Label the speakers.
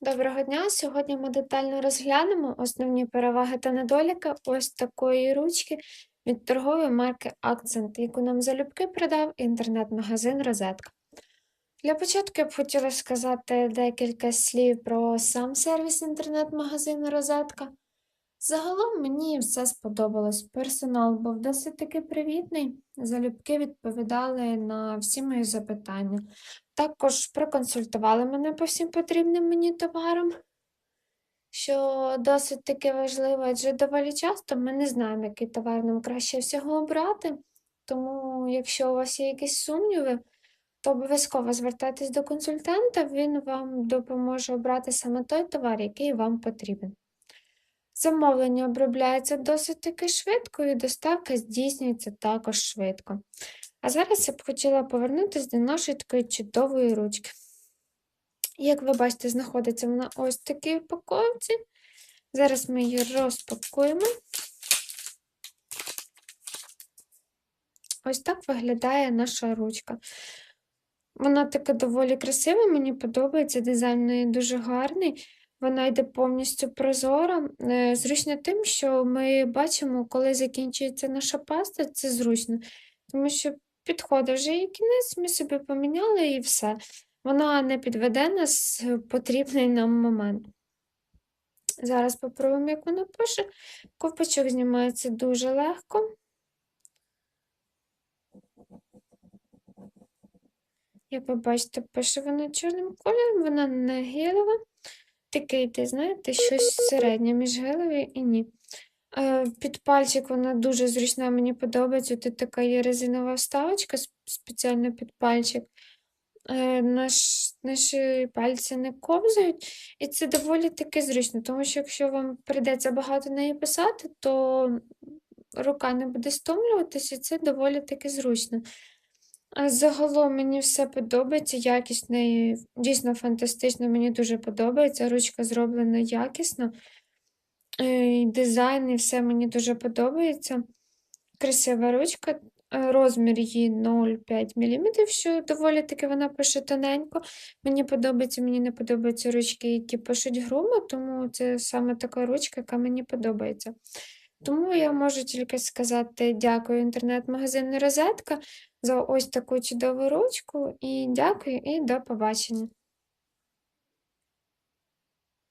Speaker 1: Доброго дня! Сьогодні ми детально розглянемо основні переваги та недоліки ось такої ручки від торгової марки Accent, яку нам залюбки продав інтернет-магазин Розетка. Для початку я б хотіла сказати декілька слів про сам сервіс інтернет-магазину Розетка. Загалом мені все сподобалось. Персонал був досить таки привітний, залюбки відповідали на всі мої запитання. Також проконсультували мене по всім потрібним мені товарам, що досить таки важливо, адже доволі часто ми не знаємо, який товар нам краще всього обрати. Тому, якщо у вас є якісь сумніви, то обов'язково звертайтесь до консультанта, він вам допоможе обрати саме той товар, який вам потрібен. Замовлення обробляється досить таки швидко, і доставка здійснюється також швидко. А зараз я б хотіла повернутися до нашої такої чудової ручки. Як ви бачите, знаходиться вона ось в такій упаковці. Зараз ми її розпакуємо. Ось так виглядає наша ручка. Вона така доволі красива, мені подобається, дизайн неї дуже гарний. Вона йде повністю прозора. Е, Зручно тим, що ми бачимо, коли закінчується наша паста, це зручно, тому що підходить вже її кінець, ми собі поміняли і все. Вона не підведе нас потрібний нам момент. Зараз попробуємо, як вона пише. Ковпачок знімається дуже легко. Як ви бачите, пише вона чорним кольором, вона не гелева. Такий, ти знаєте, щось середнє між гелевою і ні. Е, Під пальчик вона дуже зручна, мені подобається. Тут така є резинова вставочка спеціально під пальчик. Е, Наш, наші пальці не ковзають, і це доволі таки зручно, тому що якщо вам прийдеться багато неї писати, то рука не буде стомлюватися, і це доволі таки зручно. Загалом мені все подобається, якість неї дійсно фантастична, мені дуже подобається. Ручка зроблена якісно. Е, і Дизайн і все мені дуже подобається. Красива ручка. е, Розмір її 0,5 мм, що доволі таки вона пише тоненько. Мені подобається, мені не подобаються ручки, які пишуть грубо, тому це саме така ручка, яка мені подобається. Тому я можу тільки сказати дякую інтернет-магазину Розетка за ось таку чудову ручку. І дякую, і до побачення.